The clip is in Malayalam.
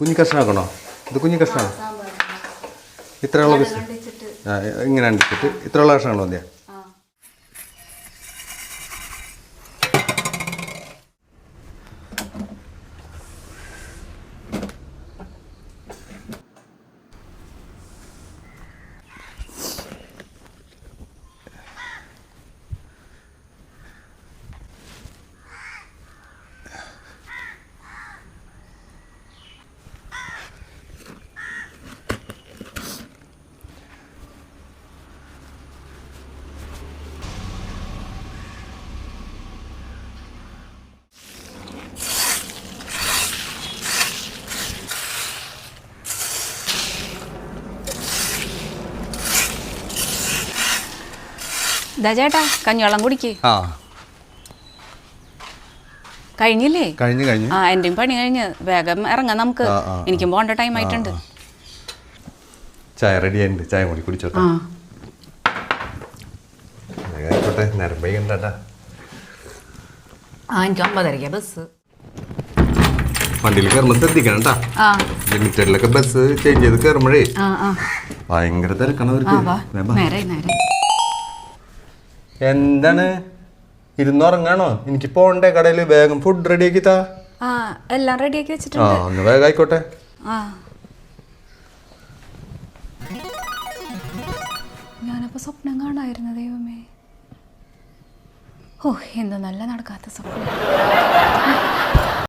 കുഞ്ഞു കഷ്ണമാക്കണോ? ഇത് കുഞ്ഞു കഷ്ണമാണ്? ഇത്രയുള്ള ആ ഇങ്ങനെ അണ്ടിച്ചിട്ട് ഇത്രയുള്ള കഷ്ണങ്ങളോ മതിയാ? ഇതാ ചേട്ടാ കഞ്ഞിവെള്ളം കുടിക്ക്. ആ. കഴിഞ്ഞില്ലേ? കഴിഞ്ഞു കഴിഞ്ഞു. ആ എന്റെയും പണി കഴിഞ്ഞ്. വേഗം ഇറങ്ങാം നമുക്ക്. ആ, ആ, എനിക്കും പോകേണ്ട ടൈം ആയിട്ടുണ്ട്. ചായ റെഡി ആയിട്ടുണ്ട്. ചായ കൂടി കുടിച്ചോട്ടെ. ആ. ആയിക്കോട്ടെ. ആ എനിക്ക് ഒമ്പതരയ്ക്ക ബസ് വണ്ടിയിൽ കയറുമ്പോൾ ശ്രദ്ധിക്കണം കേട്ടാ ആ. ലിമിറ്റഡിലൊക്കെ ബസ് ചേഞ്ച് ചെയ്ത് കയറുമ്പോഴേ ആ ആ. ഭയങ്കര തിരക്കണം അവർക്ക്. വാ. വേഗം വാ. നേരെ നേരെ. എന്താണ്? ഇരുന്നുറങ്ങാണോ എനിക്ക് പോണ്ടേ കടയിൽ വേഗം ഫുഡ് റെഡി ആക്കി താ. ആ എല്ലാം റെഡിയാക്കി ആ വെച്ചിട്ടുണ്ട്. ഒന്ന് വേഗം ആയിക്കോട്ടെ. ആ. ഞാനപ്പോ സ്വപ്നം കാണായിരുന്നു ദൈവമേ. ഓ എന്ത് നല്ല നടക്കാത്ത സ്വപ്നം.